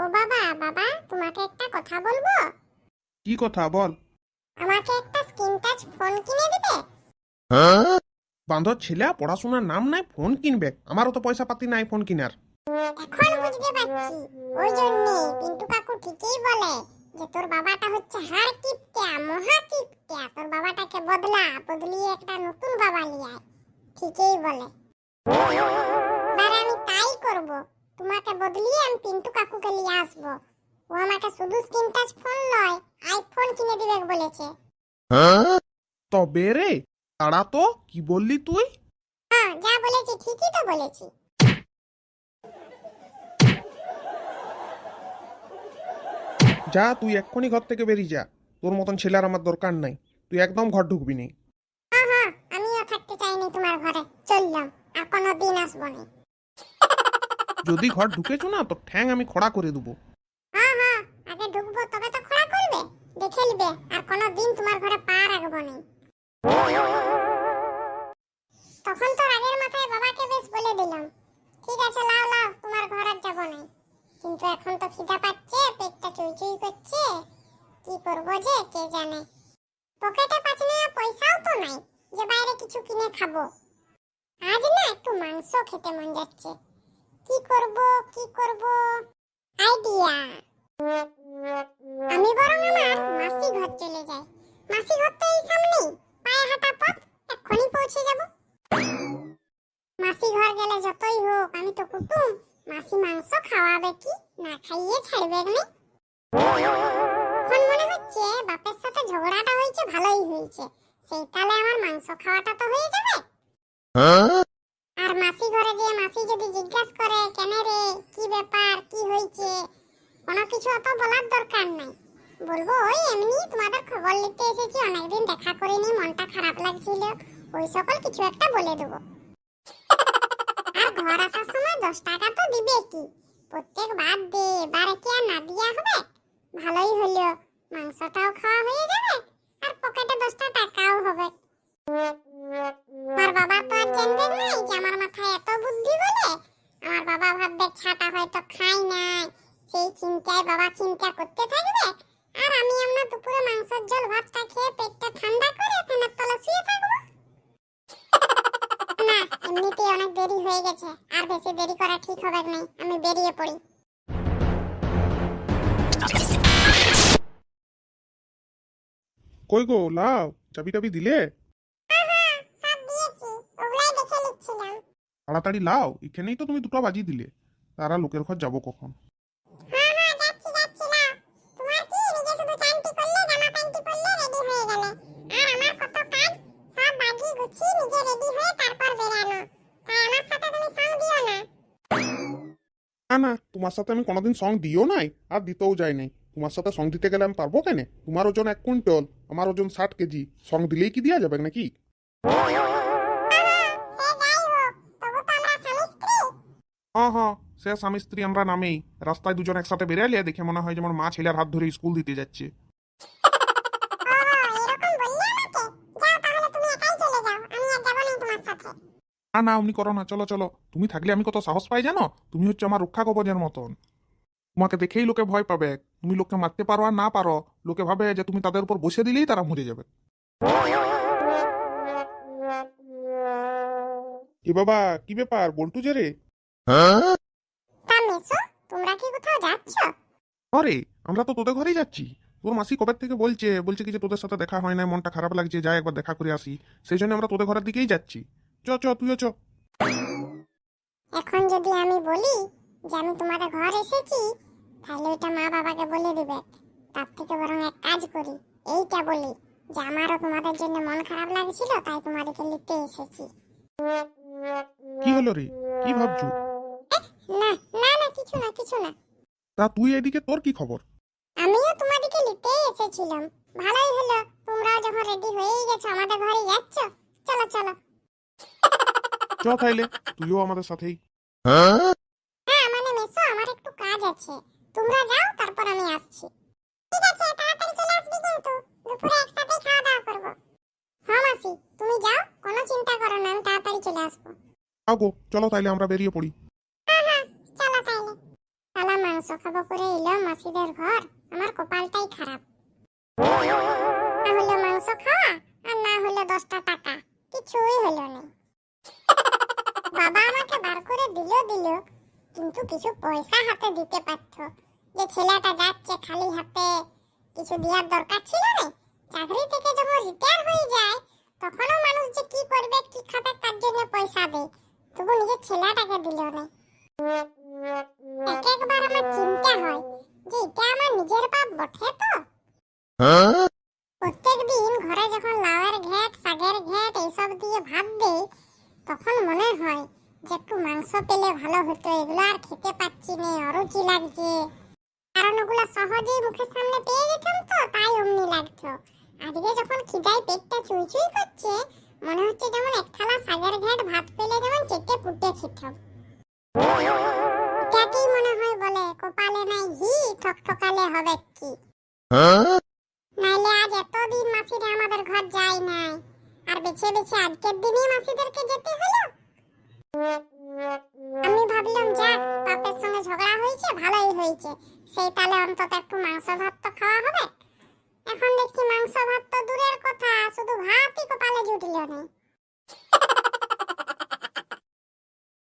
ও বাবা বাবা তোমাকে একটা কথা বলব? কি কথা বল। আমাকে একটা স্ক্রিন টাচ ফোন কিনে দিবে? বান্ধব ছেলে পড়াশোনার নাম নাই ফোন কিনবে। আমারও তো পয়সা পাতি নাই ফোন কিনার। এখন বুঝতে পারছি। ওই জন্যে পিন্টু কাকু ঠিকই বলে যে তোর বাবাটা হচ্ছে হার কিপটা মহা কিপটা। তোর বাবাটাকে বদলা বদলিয়ে একটা নতুন বাবা লিয়ে আয়। ঠিকই বলে। এবার আমি তাই করব। তোমাকে বদলিয়ে আমি পিন্টু কাকুকে নিয়ে আসব। ও আমাকে শুধু স্ক্রিন টাচ ফোন নয় আইফোন কিনে দিবে বলেছে। তবে রে তারা তো কি বললি তুই? হ্যাঁ যা বলেছি ঠিকই তো বলেছি। যা তুই এক্ষুনি ঘর থেকে বেরিয়ে যা। তোর মতন ছেলের আমার দরকার নাই। তুই একদম ঘর ঢুকবি নি। হ্যাঁ হ্যাঁ আমিও থাকতে চাইনি তোমার ঘরে। চললাম আর কোনো দিন আসব না। যদি ঘর ঢুকেছো না, তো ঠ্যাং আমি খড়া করে দেবো। হ্যাঁ হ্যাঁ আগে ঢুকবো, তবে তো খোলা করবে। দেখে নিবে, আর কোনো দিন তোমার ঘরে পা রাখব না। তখন তো রাগের মাথায় বাবাকে বেশ বলে দিলাম। ঠিক আছে, লাও লাও, তোমার ঘর আর যাব না। কিন্তু এখন তো খিদা পাচ্ছে, পেটটা চুই চুই করছে। কি করব যে, কে জানে। পকেটে পাঁচ নেওয়া পয়সাও তো নাই, যে বাইরে কিছু কিনে খাব। আজ না একটু মাংস খেতে মন যাচ্ছে। কি করব কি করব? আইডিয়া আমি বরং আমার মাসি ঘর চলে যাই। মাসি ঘর তো এই পায়ে হাঁটা পথ, এক্ষুনি পৌঁছে যাব। মাসি ঘর গেলে যতই হোক, আমি তো কুটুম। মাসি মাংস খাওয়াবে কি, না খাইয়ে ছাড়বে মনে হচ্ছে বাপের সাথে ঝগড়াটা হয়েছে, ভালোই হয়েছে। সেই তালে আমার মাংস খাওয়াটা তো হয়ে যাবে। ঘরে গিয়ে মাসি যদি জিজ্ঞাসা করে, কেন রে? কি ব্যাপার? কি হয়েছে? কোনো কিছু অত বলার দরকার নাই। বলব, ওই এমনি তোমাদের খবর নিতে এসেছি। অনেকদিন দেখা করিনি, মনটা খারাপ লাগছিল। ওই সকল কিছু একটা বলে দেবো। আর ঘর আসার সময় দশ টাকা তো দিবে কি? প্রত্যেক বার দে, এবারে কি আর না দিয়া হবে? ভালোই হলো, মাংসটাও খাওয়া হয়ে যাবে, আর পকেটে দশটা টাকাও হবে। আমার বাবা তো আর জানবে নাই যে আমার মাথায় এত বুদ্ধি বলে আমার বাবা ভাববে ছাটা হয়তো খাই নাই। সেই চিন্তায় বাবা চিন্তা করতে থাকবে। আর আমি আমরা দুপুরে মাংসের ঝোল, ভাতটা খেয়ে পেটটা ঠান্ডা করে ফ্যানের তলা শুয়ে থাকব। না, এমনিতেই অনেক দেরি হয়ে গেছে। আর বেশি দেরি করা ঠিক হবে না আমি বেরিয়ে পড়ি। কই গো লাও চাবি টাবি দিলে? তাড়াতাড়ি লাও এখানেই তো তুমি দুটো বাজিয়ে দিলে। তারা লোকের ঘর যাব কখন? হ্যাঁ হ্যাঁ না। না তোমার সাথে আমি কোনোদিন সং দিও নাই আর দিতেও যাই নাই। তোমার সাথে সং দিতে গেলে আমি পারব কেন? তোমার ওজন এক কুইন্টল আমার ওজন ষাট কেজি। সং দিলেই কি দেওয়া যাবে নাকি? হ্যাঁ হ্যাঁ সে স্বামী স্ত্রী আমরা নামেই। রাস্তায় দুজন একসাথে বেরালে দেখে মনে হয় যেমন মা ছেলের হাত ধরে স্কুল দিতে যাচ্ছে। না না না অমনি করো না চলো চলো। তুমি থাকলে আমি কত সাহস পাই জানো? তুমি হচ্ছে আমার রক্ষা কবচের মতন। তোমাকে দেখেই লোকে ভয় পাবে। তুমি লোককে মারতে পারো আর না পারো লোকে ভাবে যে তুমি তাদের উপর বসে দিলেই তারা মরে যাবে। এ বাবা কি ব্যাপার? বল্টু যে রে? তা মেসো তোমরা কি কোথাও যাচ্ছ? আরে আমরা তো তোদের ঘরেই যাচ্ছি। তোর মাসি কবে থেকে বলছে বলছে কি যে তোদের সাথে দেখা হয় না মনটা খারাপ লাগছে যাই একবার দেখা করে আসি। সেই জন্য আমরা তোদের ঘরের দিকেই যাচ্ছি। চ চ তুইও চ। এখন যদি আমি বলি যে আমি তোমাদের ঘর এসেছি তাহলে ওইটা মা বাবাকে বলে দিবে। তার থেকে বরং এক কাজ করি এইটা বলি যে আমারও তোমাদের জন্য মন খারাপ লাগছিল তাই তোমাদেরকে নিতে এসেছি। কি হলো রে? কি ভাবছু? কিছু না কিছু না। তা তুই এদিকে তোর কি খবর? আমিও তোমাদেরকে নিতেই এসেছিলাম। ভালোই হলো তোমরাও যখন রেডি হয়েই গেছো আমাদের ঘরে যাচ্ছ? চলো চলো। চ তাইলে তুইও আমাদের সাথেই। হ্যাঁ মানে মেসো আমার একটু কাজ আছে। তোমরা যাও তারপর আমি আসছি। ঠিক আছে তাড়াতাড়ি চলে আসবি কিন্তু। দুপুরে একসাথে খাওয়া দাওয়া করব। হ্যাঁ মাসি তুমি যাও কোনো চিন্তা করো না আমি তাড়াতাড়ি চলে আসব। আগো চলো তাইলে আমরা বেরিয়ে পড়ি হ্যাঁ হ্যাঁ চলো তাইলে শালা খাব করে এলো মাসিদের ঘর। আমার কপালটাই খারাপ। না হলো মাংস খাওয়া, আর না হলো দশটা টাকা। কিছুই হলো না। বাবা আমাকে বার করে দিল দিল, কিন্তু কিছু পয়সা হাতে দিতে পারতো। যে ছেলেটা যাচ্ছে খালি হাতে, কিছু দেওয়ার দরকার ছিল না? চাকরি থেকে যখন রিটায়ার হয়ে যায়, তখনও মানুষ যে কি করবে, কি খাবে, তার জন্য পয়সা দেয়। তবু নিজের ছেলেটাকে দিল না। এক একবার আমার চিন্তা হয় যে এটা আমার নিজের বাপ বটে তো। প্রত্যেক দিন ঘরে যখন লাউয়ের ঘ্যাট শাকের ঘ্যাট এইসব দিয়ে ভাত দেই তখন মনে হয় যে একটু মাংস পেলে ভালো হতো এগুলো আর খেতে পাচ্ছি না অরুচি লাগছে? কারণ ওগুলো সহজেই মুখের সামনে পেয়ে যেতাম তো তাই অমনি লাগতো। আজকে যখন খিদায় পেটটা চুই চুই করছে মনে হচ্ছে যেমন এক থালা শাকের ঘ্যাট ভাত পেলে যেমন চেটে পুটে খেতাম। হয় বলে কপালে নাই ঘি ঠকঠকালে হবে কি? নাইলে আজ এতদিন মাসিরা আমাদের ঘর যায় নাই। আর বেছে বেছে আজকের দিনই মাসিদেরকে যেতে হলো। আমি ভাবলাম যাক বাপের সঙ্গে ঝগড়া হয়েছে ভালোই হয়েছে। সেই তালে অন্তত একটু মাংস ভাত তো খাওয়া হবে। এখন দেখছি মাংস ভাত তো দূরের কথা শুধু ভাতই কপালে জুটলো না।